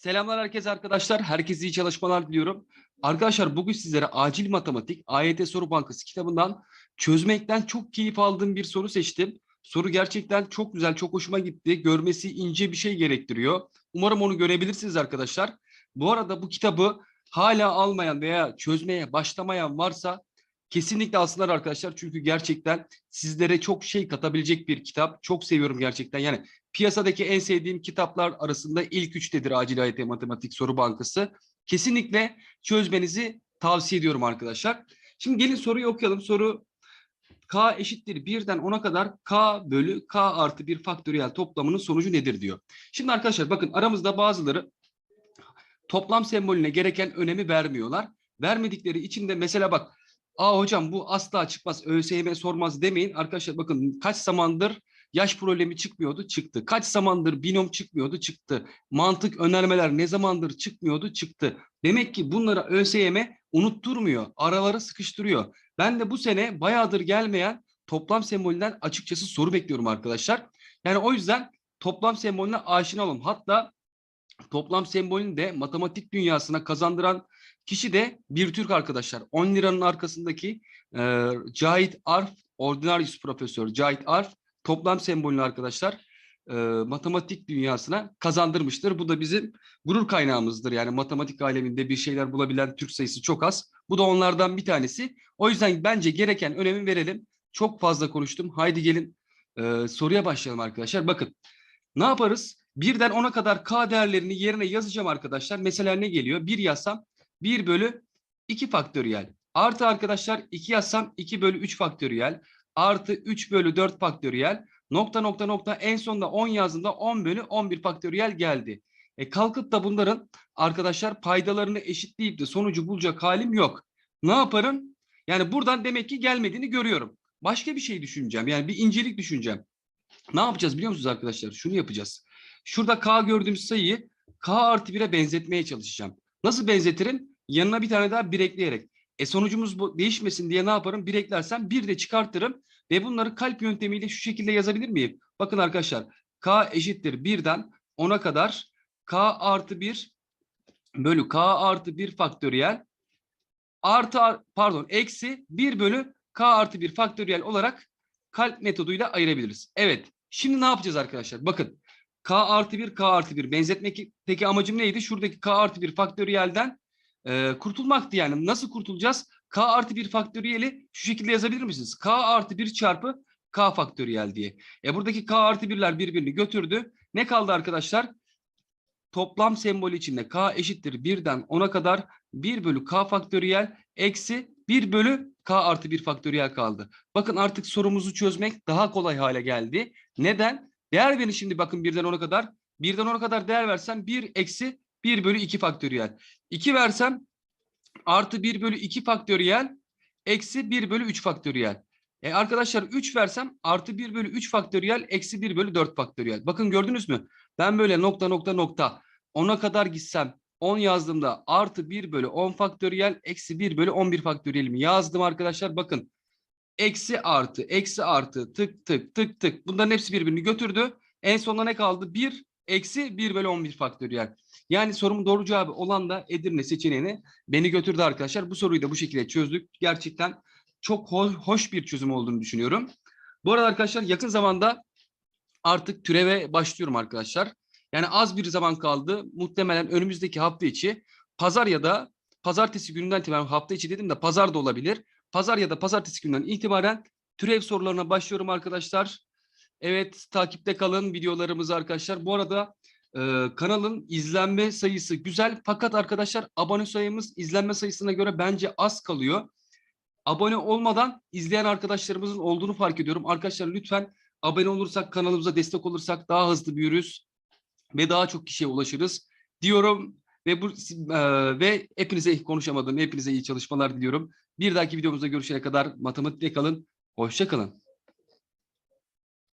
Selamlar herkese arkadaşlar. Herkese iyi çalışmalar diliyorum. Arkadaşlar bugün sizlere Acil Matematik AYT Soru Bankası kitabından çözmekten çok keyif aldığım bir soru seçtim. Soru gerçekten çok güzel, çok hoşuma gitti. Görmesi ince bir şey gerektiriyor. Umarım onu görebilirsiniz arkadaşlar. Bu arada bu kitabı hala almayan veya çözmeye başlamayan varsa kesinlikle alsınlar arkadaşlar. Çünkü gerçekten sizlere çok şey katabilecek bir kitap. Çok seviyorum gerçekten. Yani piyasadaki en sevdiğim kitaplar arasında ilk üçtedir Acil AYT Matematik Soru Bankası. Kesinlikle çözmenizi tavsiye ediyorum arkadaşlar. Şimdi gelin soruyu okuyalım. Soru k eşittir 1'den 10'a kadar k bölü k artı 1 faktöriyel toplamının sonucu nedir diyor. Şimdi arkadaşlar bakın aramızda bazıları toplam sembolüne gereken önemi vermiyorlar. Vermedikleri için de mesela bak Aa hocam bu asla çıkmaz ÖSYM sormaz demeyin. Arkadaşlar bakın kaç zamandır yaş problemi çıkmıyordu çıktı. Kaç zamandır binom çıkmıyordu çıktı. Mantık önermeler ne zamandır çıkmıyordu çıktı. Demek ki bunları ÖSYM unutturmuyor. Araları sıkıştırıyor. Ben de bu sene bayağıdır gelmeyen toplam sembolünden açıkçası soru bekliyorum arkadaşlar. Yani o yüzden toplam sembolüne aşina olun. Hatta toplam sembolünü de matematik dünyasına kazandıran kişi de bir Türk arkadaşlar. 10 liranın arkasındaki e, Cahit Arf, Ordinarius Profesör Cahit Arf toplam sembolünü arkadaşlar e, matematik dünyasına kazandırmıştır. Bu da bizim gurur kaynağımızdır. Yani matematik aleminde bir şeyler bulabilen Türk sayısı çok az. Bu da onlardan bir tanesi. O yüzden bence gereken önemi verelim. Çok fazla konuştum. Haydi gelin e, soruya başlayalım arkadaşlar. Bakın ne yaparız? Birden 10'a kadar k değerlerini yerine yazacağım arkadaşlar. Mesela ne geliyor? 1 yazsam 1 bölü 2 faktöriyel. Artı arkadaşlar 2 yazsam 2 bölü 3 faktöriyel. Artı 3 bölü 4 faktöriyel. Nokta nokta nokta en sonunda 10 yazdığında 10 bölü 11 faktöriyel geldi. E kalkıp da bunların arkadaşlar paydalarını eşitleyip de sonucu bulacak halim yok. Ne yaparım? Yani buradan demek ki gelmediğini görüyorum. Başka bir şey düşüneceğim. Yani bir incelik düşüneceğim. Ne yapacağız biliyor musunuz arkadaşlar? Şunu yapacağız. Şurada k gördüğümüz sayıyı k artı 1'e benzetmeye çalışacağım. Nasıl benzetirim? Yanına bir tane daha bir ekleyerek. E sonucumuz bu değişmesin diye ne yaparım? Bir eklersem bir de çıkartırım ve bunları kalp yöntemiyle şu şekilde yazabilir miyim? Bakın arkadaşlar k eşittir 1'den 10'a kadar k artı 1 bölü k artı 1 faktöriyel artı pardon eksi 1 bölü k artı 1 faktöriyel olarak kalp metoduyla ayırabiliriz. Evet şimdi ne yapacağız arkadaşlar? Bakın k artı 1 k artı 1 benzetmekteki amacım neydi? Şuradaki k artı 1 faktöriyelden e, kurtulmaktı yani. Nasıl kurtulacağız? k artı 1 faktöriyeli şu şekilde yazabilir misiniz? k artı 1 çarpı k faktöriyel diye. E buradaki k artı 1'ler birbirini götürdü. Ne kaldı arkadaşlar? Toplam sembolü içinde k eşittir 1'den 10'a kadar 1 bölü k faktöriyel eksi 1 bölü k artı 1 faktöriyel kaldı. Bakın artık sorumuzu çözmek daha kolay hale geldi. Neden? Değer verin şimdi bakın 1'den 10'a kadar. 1'den 10'a kadar değer versem 1 eksi 1 bölü 2 faktöriyel. 2 versem artı 1 bölü 2 faktöriyel eksi 1 bölü 3 faktöriyel. E arkadaşlar 3 versem artı 1 bölü 3 faktöriyel eksi 1 bölü 4 faktöriyel. Bakın gördünüz mü? Ben böyle nokta nokta nokta 10'a kadar gitsem 10 yazdığımda artı 1 bölü 10 faktöriyel eksi 1 bölü 11 faktöriyelimi yazdım arkadaşlar. Bakın eksi artı eksi artı tık tık tık tık bunların hepsi birbirini götürdü. En sonunda ne kaldı? 1 eksi 1 bölü 11 faktöriyel. Yani sorumun doğru cevabı olan da Edirne seçeneğini beni götürdü arkadaşlar. Bu soruyu da bu şekilde çözdük. Gerçekten çok hoş bir çözüm olduğunu düşünüyorum. Bu arada arkadaşlar yakın zamanda artık türeve başlıyorum arkadaşlar. Yani az bir zaman kaldı. Muhtemelen önümüzdeki hafta içi pazar ya da pazartesi gününden itibaren hafta içi dedim de pazar da olabilir. Pazar ya da pazartesi günden itibaren türev sorularına başlıyorum arkadaşlar. Evet takipte kalın videolarımızı arkadaşlar. Bu arada e, kanalın izlenme sayısı güzel fakat arkadaşlar abone sayımız izlenme sayısına göre bence az kalıyor. Abone olmadan izleyen arkadaşlarımızın olduğunu fark ediyorum. Arkadaşlar lütfen abone olursak kanalımıza destek olursak daha hızlı büyürüz ve daha çok kişiye ulaşırız diyorum ve bu e, ve hepinize konuşamadım. Hepinize iyi çalışmalar diliyorum. Bir dahaki videomuzda görüşene kadar matematikte kalın. Hoşça kalın.